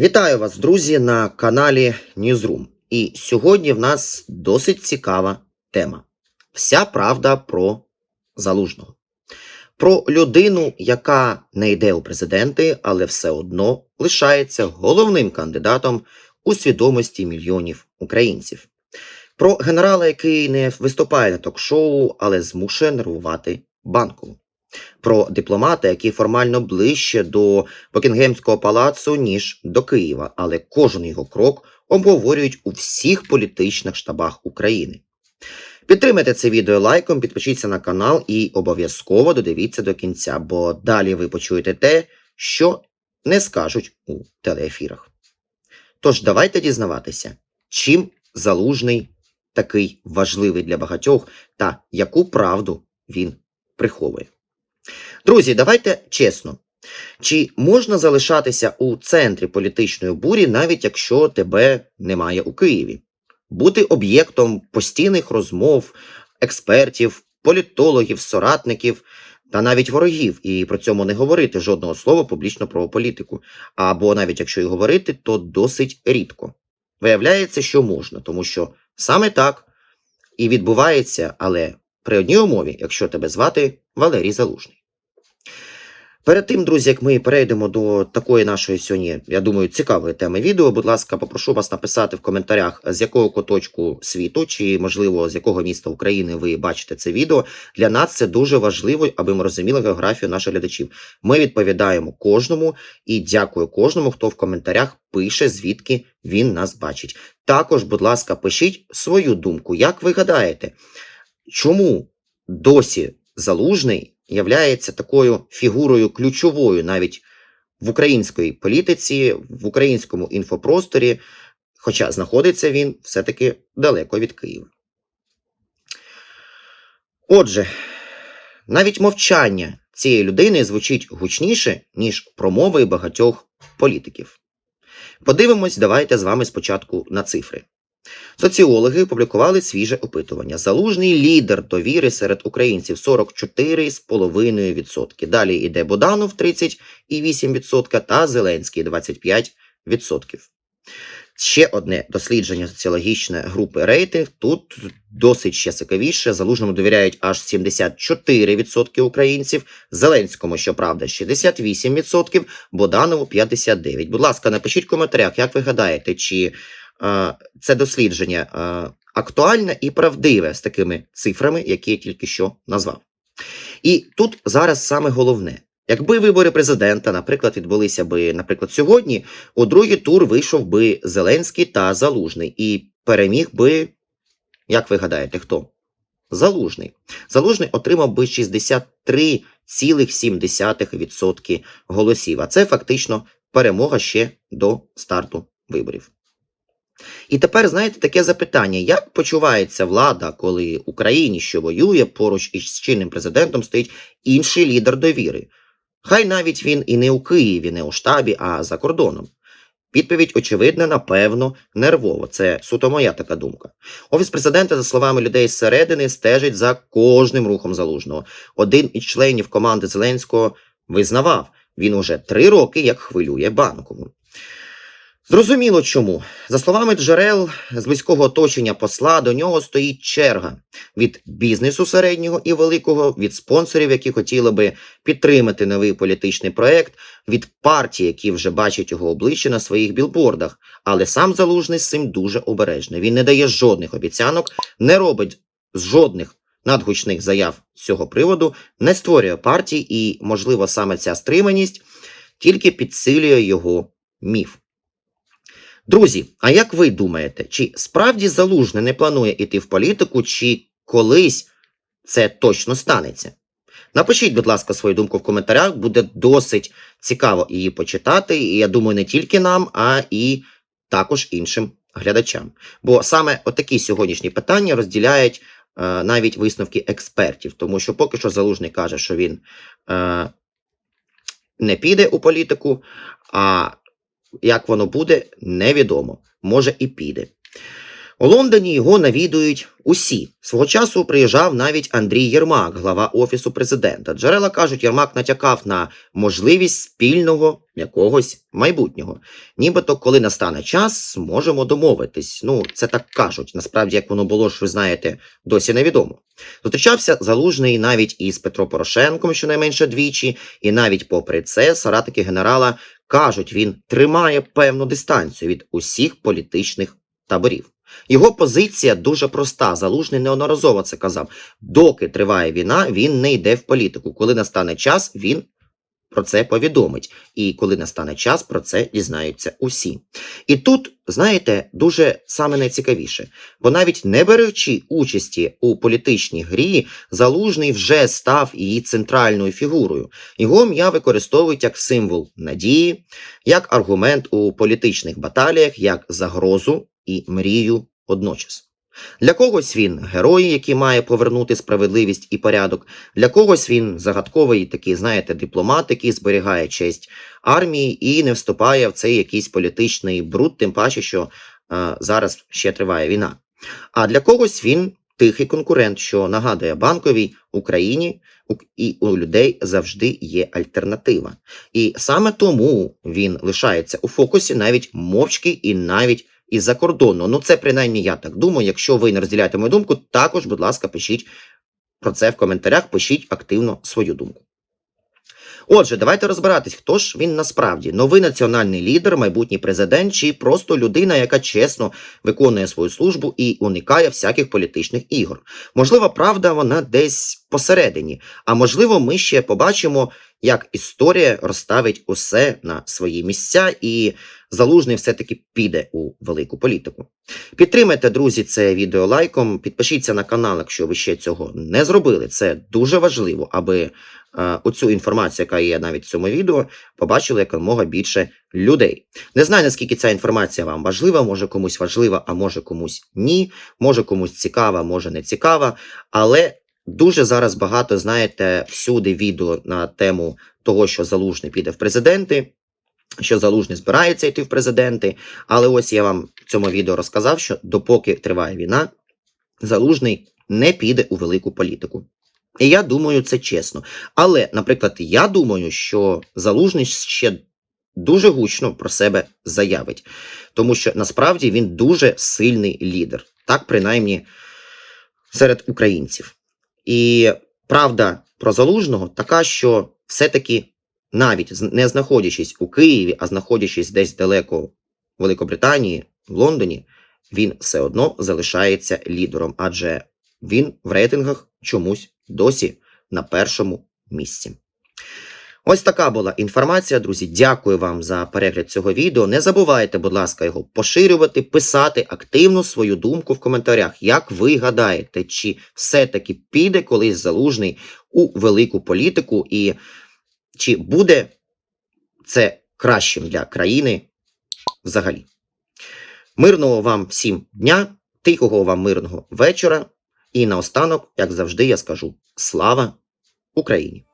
Вітаю вас, друзі, на каналі Newsroom. І сьогодні в нас досить цікава тема. Вся правда про залужного. Про людину, яка не йде у президенти, але все одно лишається головним кандидатом у свідомості мільйонів українців. Про генерала, який не виступає на ток-шоу, але змушує нервувати банкову. Про дипломата, який формально ближче до Букінгемського палацу, ніж до Києва, але кожен його крок обговорюють у всіх політичних штабах України. Підтримайте це відео лайком, підпишіться на канал і обов'язково додивіться до кінця, бо далі ви почуєте те, що не скажуть у телеефірах. Тож давайте дізнаватися, чим залужний такий важливий для багатьох та яку правду він приховує. Друзі, давайте чесно. Чи можна залишатися у центрі політичної бурі, навіть якщо тебе немає у Києві? Бути об'єктом постійних розмов, експертів, політологів, соратників та навіть ворогів, і при цьому не говорити жодного слова публічно про політику. Або навіть якщо і говорити, то досить рідко. Виявляється, що можна, тому що саме так і відбувається, але при одній умові, якщо тебе звати Валерій Залужний. Перед тим, друзі, як ми перейдемо до такої нашої сьогодні, я думаю, цікавої теми відео, будь ласка, попрошу вас написати в коментарях, з якого куточку світу, чи, можливо, з якого міста України ви бачите це відео. Для нас це дуже важливо, аби ми розуміли географію наших глядачів. Ми відповідаємо кожному і дякую кожному, хто в коментарях пише, звідки він нас бачить. Також, будь ласка, пишіть свою думку. Як ви гадаєте, чому досі залужний? Являється такою фігурою ключовою навіть в українській політиці, в українському інфопросторі, хоча знаходиться він все-таки далеко від Києва. Отже, навіть мовчання цієї людини звучить гучніше, ніж промови багатьох політиків. Подивимось, давайте з вами спочатку на цифри. Соціологи опублікували свіже опитування. Залужний лідер довіри серед українців 44,5%. Далі йде Боданов 30,8% та Зеленський 25%. Ще одне дослідження соціологічної групи рейтинг. Тут досить ще цікавіше. Залужному довіряють аж 74% українців. Зеленському, щоправда, 68%, Боданову 59%. Будь ласка, напишіть в коментарях, як ви гадаєте, чи це дослідження актуальне і правдиве з такими цифрами, які я тільки що назвав. І тут зараз саме головне. Якби вибори президента, наприклад, відбулися би, наприклад, сьогодні, у другий тур вийшов би Зеленський та Залужний і переміг би, як ви гадаєте, хто? Залужний. Залужний отримав би 63,7% голосів. А це фактично перемога ще до старту виборів. І тепер, знаєте, таке запитання: як почувається влада, коли Україні, що воює, поруч із чинним президентом стоїть інший лідер довіри? Хай навіть він і не у Києві, не у штабі, а за кордоном. Відповідь, очевидна, напевно, нервово. Це суто моя така думка. Офіс президента, за словами людей зсередини, стежить за кожним рухом залужного. Один із членів команди Зеленського визнавав, він уже три роки як хвилює банкову. Зрозуміло чому. За словами джерел з близького оточення посла, до нього стоїть черга від бізнесу середнього і великого, від спонсорів, які хотіли би підтримати новий політичний проект, від партій, які вже бачать його обличчя на своїх білбордах. Але сам залужний з цим дуже обережний. Він не дає жодних обіцянок, не робить жодних надгучних заяв з цього приводу, не створює партій, і, можливо, саме ця стриманість тільки підсилює його міф. Друзі, а як ви думаєте, чи справді залужний не планує йти в політику, чи колись це точно станеться? Напишіть, будь ласка, свою думку в коментарях, буде досить цікаво її почитати. І я думаю, не тільки нам, а і також іншим глядачам. Бо саме отакі сьогоднішні питання розділяють е, навіть висновки експертів, тому що поки що залужний каже, що він е, не піде у політику. а як воно буде, невідомо. Може і піде. У Лондоні його навідують усі. Свого часу приїжджав навіть Андрій Єрмак, глава офісу президента. Джерела кажуть, Єрмак натякав на можливість спільного якогось майбутнього. Нібито, коли настане час, зможемо домовитись. Ну, це так кажуть. Насправді, як воно було ж, ви знаєте, досі невідомо. Зустрічався залужний навіть із Петро Порошенком, щонайменше двічі, і навіть попри це, соратники генерала кажуть, він тримає певну дистанцію від усіх політичних таборів. Його позиція дуже проста. Залужний неодноразово це казав. Доки триває війна, він не йде в політику. Коли настане час, він про це повідомить. І коли настане час, про це дізнаються усі. І тут, знаєте, дуже саме найцікавіше, бо навіть не беручи участі у політичній грі, залужний вже став її центральною фігурою. Його ім'я використовують як символ надії, як аргумент у політичних баталіях, як загрозу і мрію одночас. Для когось він герой, який має повернути справедливість і порядок. Для когось він загадковий такий, знаєте, дипломат, який зберігає честь армії і не вступає в цей якийсь політичний бруд, тим паче, що е, зараз ще триває війна. А для когось він тихий конкурент, що нагадує банковій Україні, і у людей завжди є альтернатива. І саме тому він лишається у фокусі навіть мовчки і навіть із-за кордону. Ну, це принаймні я так думаю. Якщо ви не розділяєте мою думку, також, будь ласка, пишіть про це в коментарях, пишіть активно свою думку. Отже, давайте розбиратись, хто ж він насправді новий національний лідер, майбутній президент, чи просто людина, яка чесно виконує свою службу і уникає всяких політичних ігор. Можливо, правда, вона десь посередині, а можливо, ми ще побачимо, як історія розставить усе на свої місця, і залужний все-таки піде у велику політику. Підтримайте, друзі, це відео лайком. Підпишіться на канал, якщо ви ще цього не зробили. Це дуже важливо, аби е, оцю інформацію, яка є навіть в цьому відео, побачили якомога більше людей. Не знаю, наскільки ця інформація вам важлива, може комусь важлива, а може комусь ні, може комусь цікава, може не цікава. Але дуже зараз багато, знаєте, всюди відео на тему того, що залужний піде в президенти. Що залужний збирається йти в президенти, але ось я вам в цьому відео розказав, що допоки триває війна, залужний не піде у велику політику. І я думаю, це чесно. Але, наприклад, я думаю, що залужний ще дуже гучно про себе заявить, тому що насправді він дуже сильний лідер, так принаймні серед українців. І правда про залужного така, що все-таки навіть не знаходячись у Києві, а знаходячись десь далеко в Великобританії, в Лондоні, він все одно залишається лідером, адже він в рейтингах чомусь досі на першому місці. Ось така була інформація, друзі. Дякую вам за перегляд цього відео. Не забувайте, будь ласка, його поширювати, писати активно свою думку в коментарях. Як ви гадаєте, чи все-таки піде колись залужний у велику політику, і чи буде це кращим для країни взагалі? Мирного вам всім дня, тихого вам мирного вечора. І наостанок, як завжди, я скажу: слава Україні!